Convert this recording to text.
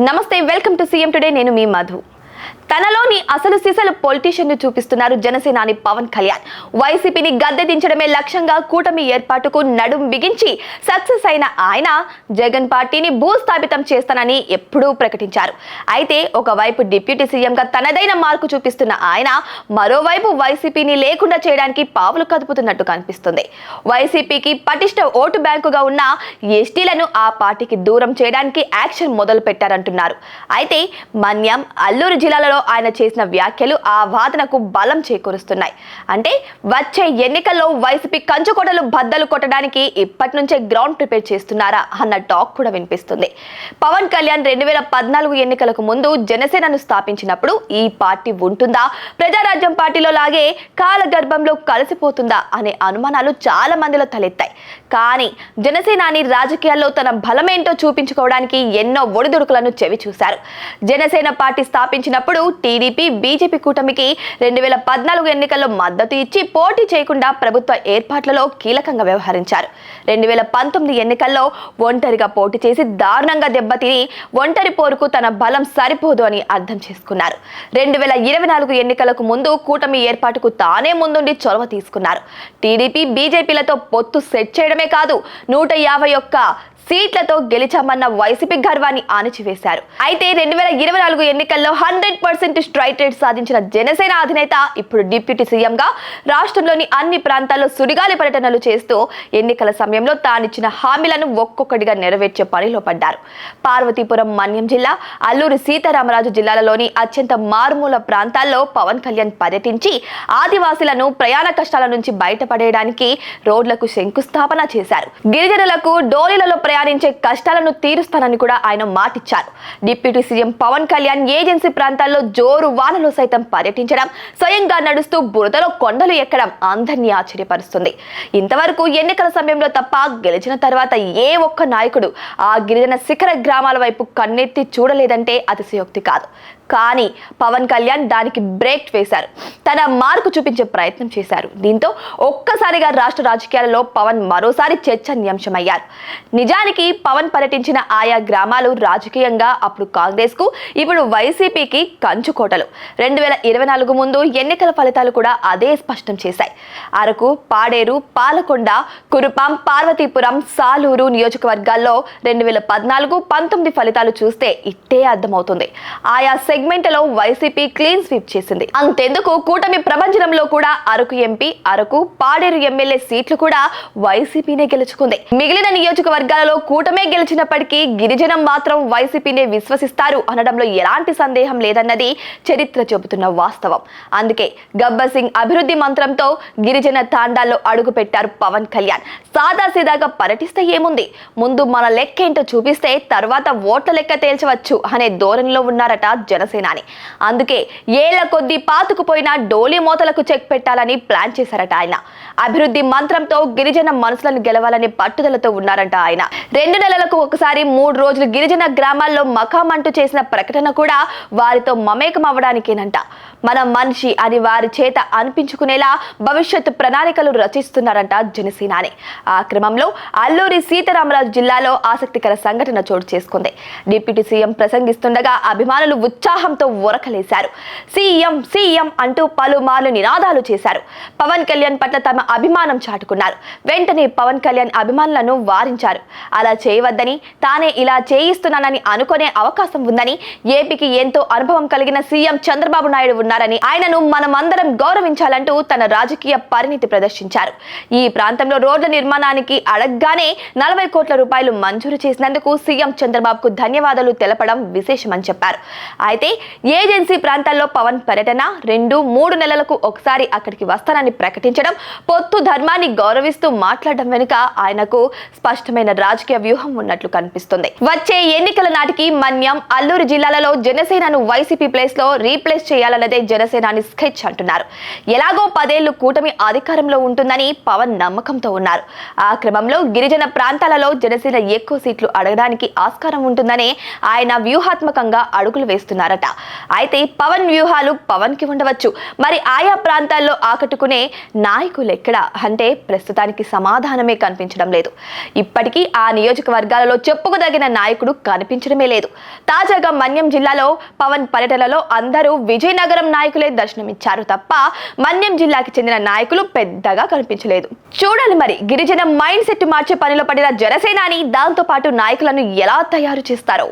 నమస్తే welcome to CM today. నేను మీ మధు. తనలోని అసలు సిసలు పొలిటీషియన్ను చూపిస్తున్నారు జనసేనాని పవన్ కళ్యాణ్. వైసీపీని గద్దె దించడమే లక్ష్యంగా కూటమి ఏర్పాటుకు నడుం బిగించి సక్సెస్ అయిన ఆయన జగన్ పార్టీని భూస్థాపితం చేస్తానని ఎప్పుడూ ప్రకటించారు. అయితే ఒకవైపు డిప్యూటీ సీఎంగా తనదైన మార్కు చూపిస్తున్న ఆయన మరోవైపు వైసీపీని లేకుండా చేయడానికి పావులు కదుపుతున్నట్టు కనిపిస్తుంది. వైసీపీకి పటిష్ట ఓటు బ్యాంకుగా ఉన్న ఎస్టీలను ఆ పార్టీకి దూరం చేయడానికి యాక్షన్ మొదలు పెట్టారంటున్నారు అయితే మన్యం అల్లూరు జిల్లాలలో ఆయన చేసిన వ్యాఖ్యలు ఆ వాదనకు బలం చేకూరుస్తున్నాయి. అంటే వచ్చే ఎన్నికల్లో వైసీపీ కంచుకోటలు బద్దలు కొట్టడానికి ఇప్పటి నుంచే గ్రౌండ్ ప్రిపేర్ చేస్తున్నారా అన్న టాక్ కూడా వినిపిస్తుంది. పవన్ కళ్యాణ్ రెండు వేల పద్నాలుగు ఎన్నికలకు ముందు జనసేనను స్థాపించినప్పుడు ఈ పార్టీ ఉంటుందా? ప్రజారాజ్యం పార్టీలో లాగే కాలగర్భంలో కలిసిపోతుందా అనే అనుమానాలు చాలా మందిలో తలెత్తాయి. కానీ జనసేనాని రాజకీయాల్లో తన బలమేంటో చూపించుకోవడానికి ఎన్నో ఒడిదుడుకులను చెవి చూశారు జనసేన పార్టీ స్థాపించినప్పుడు టీడీపీ బీజేపీ కూటమికి రెండు వేల పద్నాలుగు ఎన్నికల్లో మద్దతు ఇచ్చి పోటీ చేయకుండా ప్రభుత్వ ఏర్పాట్లలో కీలకంగా వ్యవహరించారు. రెండు వేల పంతొమ్మిది ఎన్నికల్లో ఒంటరిగా పోటీ చేసి దారుణంగా దెబ్బతిని ఒంటరి పోరుకు తన బలం సరిపోదు అని అర్థం చేసుకున్నారు. రెండు వేల ఇరవై నాలుగు ఎన్నికలకు ముందు కూటమి ఏర్పాటుకు తానే ముందుండి చొరవ తీసుకున్నారు. టీడీపీ బీజేపీలతో పొత్తు సెట్ చేయడమే కాదు నూట యాభై ఒక్క సీట్లతో గెలిచామన్న వైసీపీ గర్వాన్ని ఆనిచివేశారు. అయితే రెండు వేల ఇరవై నాలుగు ఎన్నికల్లో హండ్రెడ్ పర్సెంట్ స్ట్రైట్ రేట్ సాధించిన జనసేన అధినేత ఇప్పుడు డిప్యూటీ సీఎంగా రాష్ట్రంలోని అన్ని ప్రాంతాల్లో సుడిగాలి పర్యటనలు చేస్తూ ఎన్నికల సమయంలో తానిచ్చిన హామీలను ఒక్కొక్కటిగా నెరవేర్చే పనిలో పడ్డారు. పార్వతీపురం మన్యం జిల్లా అల్లూరి సీతారామరాజు జిల్లాలలోని అత్యంత మారుమూల ప్రాంతాల్లో పవన్ కళ్యాణ్ పర్యటించి ఆదివాసీలను ప్రయాణ కష్టాల నుంచి బయటపడేయడానికి రోడ్లకు శంకుస్థాపన చేశారు. గిరిజనులకు డోలీలలో ప్రయాణించే కష్టాలను తీరుస్తానని కూడా ఆయన మాటిచ్చారు. Deputy CM Pawan Kalyan agency ప్రాంతాల్లో జోరు వానలో సైతం పర్యటించడం స్వయంగా నడుస్తూ బురదలో కొండలు ఎక్కడం అందరినీ ఆశ్చర్యపరుస్తుంది. ఇంతవరకు ఎన్నికల సమయంలో తప్ప గెలిచిన తర్వాత ఏ ఒక్క నాయకుడు ఆ గిరిజన శిఖర గ్రామాల వైపు కన్నెత్తి చూడలేదంటే అతిశయోక్తి కాదు. కానీ పవన్ కళ్యాణ్ దానికి బ్రేక్ వేశారు. తన మార్కు చూపించే ప్రయత్నం చేశారు. దీంతో ఒక్కసారిగా రాష్ట్ర రాజకీయాలలో పవన్ మరోసారి చర్చనీయాంశమయ్యారు. నిజానికి పవన్ పర్యటించిన ఆయా గ్రామాలు రాజకీయంగా అప్పుడు కాంగ్రెస్కు ఇప్పుడు వైసీపీకి కంచుకోటలు రెండు వేల ఇరవై నాలుగు ముందు ఎన్నికల ఫలితాలు కూడా అదే స్పష్టం చేశాయి. అరకు పాడేరు పాలకొండ కురుపాం పార్వతీపురం సాలూరు నియోజకవర్గాల్లో రెండు వేల పద్నాలుగు పంతొమ్మిది ఫలితాలు చూస్తే ఇట్టే అర్థమవుతుంది. ఆయా సెగ్మెంట్లో వైసీపీ క్లీన్ స్వీప్ చేసింది. అంతెందుకు కూటమి ప్రభంజనంలో కూడా అరకు ఎంపీ అరకు పాడేరు ఎమ్మెల్యే సీట్లు కూడా వైసీపీనే గెలుచుకుంది. మిగిలిన నియోజకవర్గాలలో కూటమే గెలిచినప్పటికీ గిరిజనం మాత్రం వైసీపీనే విశ్వసిస్తారు అనడంలో ఎలాంటి సందేహం లేదన్నది చరిత్ర చెబుతున్న వాస్తవం. అందుకే గబ్బర్ సింగ్ అభివృద్ధి మంత్రంతో గిరిజన తాండాల్లో అడుగు పెట్టారు పవన్ కళ్యాణ్. సాదాసీదాగా పర్యటిస్తే ఏముంది? ముందు మన లెక్క ఏంటో చూపిస్తే తర్వాత ఓట్ల లెక్క తేల్చవచ్చు అనే ధోరణిలో ఉన్నారట జనసేనాని. అందుకే ఏళ్ళ కొద్దీ పాతుకుపోయిన డోలీ మోతలకు చెక్ పెట్టాలని ప్లాన్ చేశారట ఆయన. అభివృద్ధి మంత్రంతో గిరిజన మనసులను గెలవాలనే పట్టుదలతో ఉన్నారంట ఆయన. రెండు నెలలకు ఒకసారి మూడు రోజులు గిరిజన గ్రామాల్లో మకాం అంటూ చేసిన ప్రకటన కూడా వారితో మమేకం అవ్వడానికేనంట. మన మనిషి అని వారి చేత అనిపించుకునేలా భవిష్యత్ ప్రణాళికలు రచిస్తున్నారంట జనసేనాని. ఆ క్రమంలో అల్లూరి సీతారామరాజు జిల్లాలో ఆసక్తికర సంఘటన చోటు చేసుకుంది. డిప్యూటీ సీఎం ప్రసంగిస్తుండగా అభిమానులు ఉత్సాహంతో ఉరకలేశారు. సీఎం సీఎం అంటూ పలుమార్లు నినాదాలు చేశారు. పవన్ కళ్యాణ్ పట్ల తమ అభిమానం చాటుకున్నారు. వెంటనే పవన్ కళ్యాణ్ అభిమానులను వారించారు. అలా చేయవద్దని తానే ఇలా చేయిస్తున్నానని అనుకునే అవకాశం ఉందని ఏపీకి ఎంతో అనుభవం కలిగిన సీఎం చంద్రబాబు నాయుడు ఉన్నారని ఆయనను మనమందరం గౌరవించాలంటూ తన రాజకీయ పరిణితి ప్రదర్శించారు. ఈ ప్రాంతంలో రోడ్ల నిర్మాణానికి అడగగానే నలభై కోట్ల రూపాయలు మంజూరు చేసినందుకు సీఎం చంద్రబాబుకు ధన్యవాదాలు తెలపడం విశేషమని చెప్పారు. అయితే ఏజెన్సీ ప్రాంతాల్లో పవన్ పర్యటన రెండు మూడు నెలలకు ఒకసారి అక్కడికి వస్తానని ప్రకటించడం పొత్తు ధర్మాన్ని గౌరవిస్తూ మాట్లాడడం వెనుక ఆయనకు స్పష్టమైన రాజకీయ వ్యూహం ఉన్నట్లు కనిపిస్తుంది. వచ్చే ఎన్నికల నాటికి మన్యం అల్లూరు జిల్లాలలో జనసేనను వైసీపీ ప్లేస్లో రీప్లేస్ చేయాలన్నదే జనసేనాని స్కెచ్ అంటున్నారు. ఎలాగో పదేళ్ళు కూటమి అధికారంలో ఉంటుందని పవన్ నమ్మకంతో ఉన్నారు. ఆ క్రమంలో గిరిజన ప్రాంతాలలో జనసేన ఎక్కువ సీట్లు అడగడానికి ఆస్కారం ఉంటుందనే ఆయన వ్యూహాత్మకంగా అడుగులు వేస్తున్నారట. అయితే పవన్ వ్యూహాలు పవన్కి ఉండవచ్చు. మరి ఆయా ప్రాంతాల్లో ఆకట్టుకునే నాయకులు ఎక్కడ అంటే ప్రస్తుతానికి సమాధానమే కనిపించడం లేదు. ఇప్పటికీ ఆ నియోజకవర్గాలలో చెప్పుకోదగిన నాయకుడు కనిపించడమే లేదు. తాజాగా మన్యం జిల్లాలో పవన్ పర్యటనలో అందరూ విజయనగరం నాయకులే దర్శనమిచ్చారు తప్ప మన్యం జిల్లాకి చెందిన నాయకులు పెద్దగా కనిపించలేదు. చూడాలి మరి గిరిజన మైండ్ సెట్ మార్చే పనిలో పడిన జనసేనాని దాంతో పాటు నాయకులను ఎలా తయారు చేస్తారో.